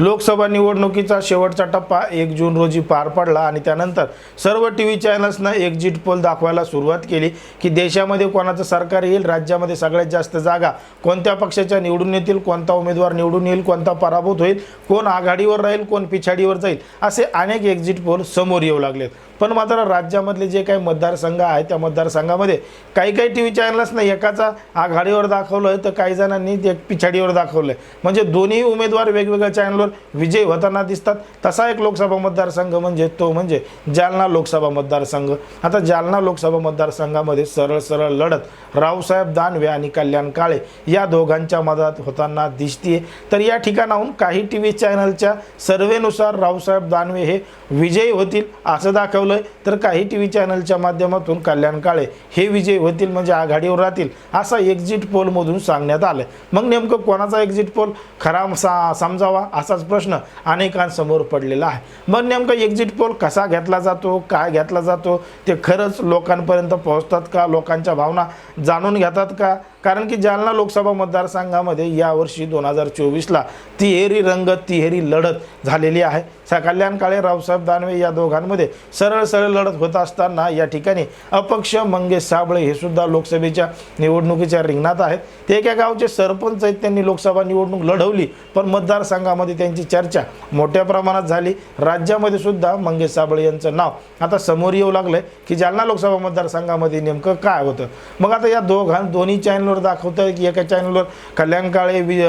लोकसभा निवडणुकीचा शेवटचा टप्पा एक जून रोजी पार पडला आणि त्यानंतर सर्व टी व्ही चॅनल्सनं एक्झिट पोल दाखवायला सुरुवात केली की देशामध्ये कोणाचं सरकार येईल राज्यामध्ये सगळ्यात जास्त जागा कोणत्या पक्षाच्या निवडून येतील कोणता उमेदवार निवडून येईल कोणता पराभूत होईल कोण आघाडीवर राहील कोण पिछाडीवर जाईल असे अनेक एक्झिट पोल समोर येऊ लागलेत. पण मात्र राज्यामधले जे काही मतदारसंघ आहे त्या मतदारसंघामध्ये काही काही टी व्ही चॅनल्सनं एकाचा आघाडीवर दाखवलं तर काही जणांनी ते पिछाडीवर दाखवलं म्हणजे दोन्ही उमेदवार वेगवेगळ्या चॅनलवर विजय होताना दिसतात. तसा एक लोकसभा मतदारसंघ म्हणजे तो म्हणजे जालना लोकसभा मतदारसंघ. आता जालना लोकसभा मतदारसंघामध्ये सरळ सरळ लढत रावसाहेब दानवे आणि कल्याण काळे या दोघांच्या मदत होताना दिसतीये. तर या ठिकाणाहून काही टी व्ही चॅनलच्या सर्वेनुसार रावसाहेब दानवे हे विजयी होतील असं दाखवलंय. तर काही टी व्ही चॅनलच्या माध्यमातून कल्याण काळे हे विजयी होतील म्हणजे आघाडीवर राहतील असा एक्झिट पोलमधून सांगण्यात आलं मग नेमकं कोणाचा एक्झिट पोल खरा सा समजावा असाच प्रश्न अनेकांसमोर पडलेला आहे. मग नेमकं एक्झिट पोल कसा घेतला जातो? काय घेतला जातो? ते खरंच लोकांपर्यंत पोहोचतात का? लोकांच्या भावना जाणून घेतात का? कारण की जालना लोकसभा मतदारसंघामध्ये यावर्षी दोन हजार चोवीसला तिहेरी रंगत तिहेरी लढत झालेली आहे. सा काळे रावसाहेब दानवे या दोघांमध्ये सरळ सरळ लढत होत असताना या ठिकाणी अपक्ष मंगेश साबळे हे सुद्धा लोकसभेच्या निवडणुकीच्या रिंगणात आहेत. ते एका गावचे सरपंच आहेत त्यांनी लोकसभा निवडणूक लढवली पण मतदारसंघामध्ये त्यांची चर्चा मोठ्या प्रमाणात झाली. राज्यामध्ये सुद्धा मंगेश साबळे यांचं नाव आता समोर येऊ लागलं की जालना लोकसभा मतदारसंघामध्ये नेमकं काय होतं. मग आता या दोघां दोन्ही चॅनलवर दाखवतं की एका चॅनलवर कल्याण काळे वि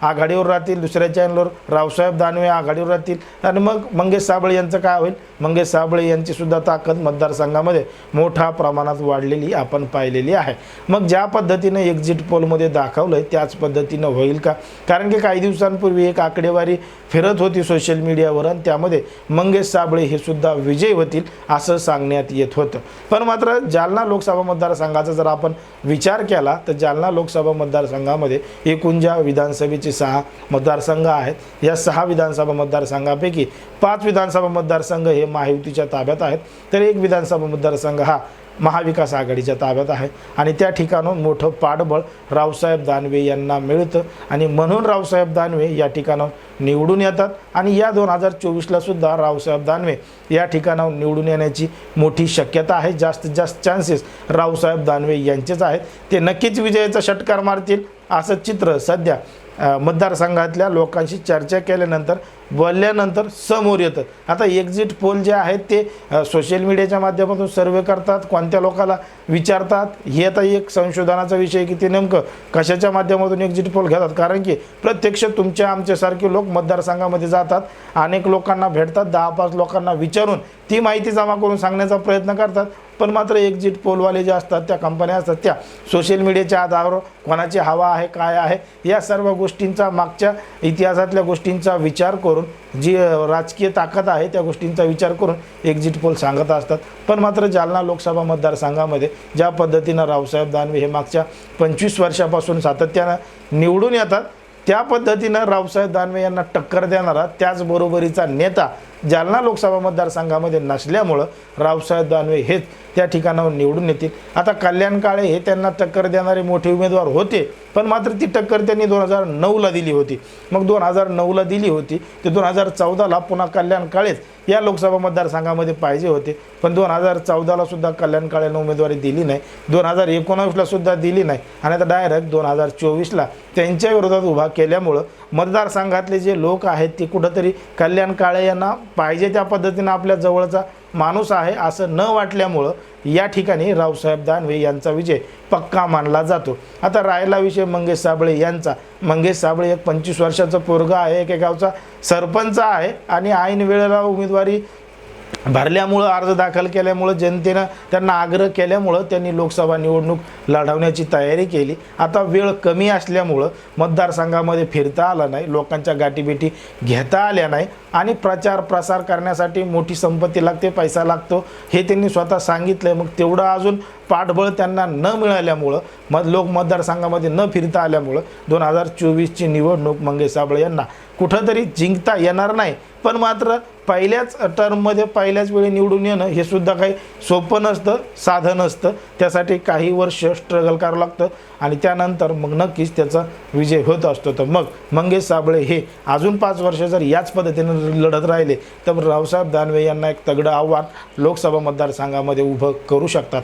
आघाडीवर राहतील दुसऱ्या चॅनलवर रावसाहेब दानवे आघाडीवर राहतील. आणि मग मंगेश साबळे यांचं काय होईल? मंगेश साबळे यांचीसुद्धा ताकद मतदारसंघामध्ये मोठ्या प्रमाणात वाढलेली आपण पाहिलेली आहे. मग ज्या पद्धतीनं एक्झिट पोलमध्ये दाखवलंय त्याच पद्धतीनं होईल का? कारण की काही दिवसांपूर्वी एक आकडेवारी फिरत होती सोशल मीडियावर आणि त्यामध्ये मंगेश साबळे हे सुद्धा विजयी होतील असं सांगण्यात येत होतं. पण मात्र जालना लोकसभा मतदारसंघाचा जर आपण विचार केला तर जालना लोकसभा मतदारसंघामध्ये एकूण ज्या विधानसभेचे सहा मतदारसंघ आहेत. या सहा विधानसभा मतदारसंघापैकी पाच विधानसभा मतदारसंघ हे महायुतीच्या ताब्यात आहेत. तर एक विधानसभा मतदारसंघ हा महाविकास आघाडीच्या ताब्यात आहे. आणि त्या ठिकाणून मोठं पाठबळ रावसाहेब दानवे यांना मिळतं. आणि म्हणून रावसाहेब दानवे या ठिकाणाहून निवडून येतात. आणि या दोन हजार चोवीसला सुद्धा रावसाहेब दानवे या ठिकाणावर निवडून येण्याची मोठी शक्यता आहे. जास्तीत जास्त चान्सेस रावसाहेब दानवे यांचेच आहेत. ते नक्कीच विजयाचा षटकार मारतील. असं चित्र सध्या मतदारसंघातल्या लोकांशी चर्चा केल्यानंतर बोलल्यानंतर समोर येतं. आता एक्झिट पोल जे आहेत ते सोशल मीडियाच्या माध्यमातून सर्वे करतात कोणत्या लोकाला विचारतात हे आता एक संशोधनाचा विषय की ते नेमकं कशाच्या माध्यमातून एक्झिट पोल घेतात? कारण की प्रत्यक्ष तुमच्या आमच्यासारखे लोक मतदारसंघामध्ये जातात अनेक लोकांना भेटतात दहा पाच लोकांना विचारून ती माहिती जमा करून सांगण्याचा प्रयत्न करतात. पण मात्र एक्झिट पोलवाले जे असतात त्या कंपन्या असतात त्या सोशल मीडियाच्या आधारावर कोणाची हवा आहे काय आहे या सर्व गोष्टींचा मागच्या इतिहासातल्या गोष्टींचा विचार करून जी राजकीय ताकद आहे त्या गोष्टींचा विचार करून एक्झिट पोल सांगत असतात. पण मात्र जालना लोकसभा मतदारसंघामध्ये ज्या पद्धतीनं रावसाहेब दानवे हे मागच्या पंचवीस वर्षापासून सातत्यानं निवडून येतात त्या पद्धतीनं रावसाहेब दानवे यांना टक्कर देणारा त्याचबरोबरीचा नेता जालना लोकसभा मतदारसंघामध्ये नसल्यामुळं रावसाहेब दानवे हेच त्या ठिकाणावर निवडून येतील. आता कल्याण काळे हे त्यांना टक्कर देणारे मोठे उमेदवार होते पण मात्र ती टक्कर त्यांनी दोन हजार नऊला दिली होती. मग दोन हजार नऊला दिली होती ते दोन हजार चौदाला पुन्हा कल्याण काळेच या लोकसभा मतदारसंघामध्ये पाहिजे होते. पण दोन हजार चौदाला सुद्धा कल्याण काळेनं उमेदवारी दिली नाही. दोन हजार एकोणावीसला सुद्धा दिली नाही. आणि आता डायरेक्ट दोन हजार चोवीसला त्यांच्या विरोधात उभा केल्यामुळं मतदारसंघातले जे लोक आहेत ते कुठंतरी कल्याण काळे यांना पाहिजे त्या पद्धतीनं आपल्या जवळचा माणूस आहे असं न वाटल्यामुळं या ठिकाणी रावसाहेब दानवे यांचा विजय पक्का मानला जातो. आता राहिला विषय मंगेश साबळे यांचा. मंगेश साबळे एक पंचवीस वर्षाचा पोरगा आहे एका गावचा सरपंच आहे आणि ऐन वेळेला उमेदवारी भरल्यामुळं अर्ज दाखल केल्यामुळं जनतेनं त्यांना आग्रह केल्यामुळं त्यांनी लोकसभा निवडणूक लढवण्याची तयारी केली. आता वेळ कमी असल्यामुळं मतदारसंघामध्ये फिरता आलं नाही लोकांच्या गाठीभेटी घेता आल्या नाही आणि प्रचार प्रसार करण्यासाठी मोठी संपत्ती लागते पैसा लागतो. हे त्यांनी स्वतः सांगितलं मग तेवढं अजून पाठबळ त्यांना न मिळाल्यामुळं मग लोक मतदारसंघामध्ये न फिरता आल्यामुळं दोन हजार चोवीसची निवडणूक मंगेश साबळे यांना कुठंतरी जिंकता येणार नाही. पण मात्र पहिल्याच टर्ममध्ये पहिल्याच वेळी निवडून येणं हे सुद्धा काही सोपं नसतं साधं नसतं. त्यासाठी काही वर्ष स्ट्रगल करावं लागतं आणि त्यानंतर मग नक्कीच त्याचा विजय होत असतो. तर मग मंगेश साबळे हे अजून पाच वर्ष जर याच पद्धतीनं लढत राहिले तर रावसाहेब दानवे यांना एक तगडं आव्हान लोकसभा मतदारसंघामध्ये उभं करू शकतात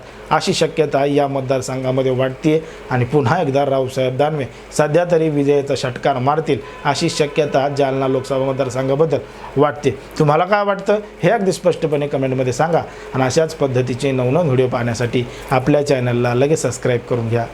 अशी शक्यता या मतदारसंघामध्ये वाटते आणि पुन्हा एकदा रावसाहेब दानवे सध्या तरी विजयाचा षटकार मारतील अशी शक्यता जालना लोकसभा मतदारसंघाबद्दल वाटते. तुम्हाला काय वाटतं? हे अगदी स्पष्टपणे कमेंटमध्ये सांगा. आणि अशाच पद्धतीचे नवनवीन व्हिडिओ पाहण्यासाठी आपल्या चॅनलला लगेच सबस्क्राईब करून घ्या.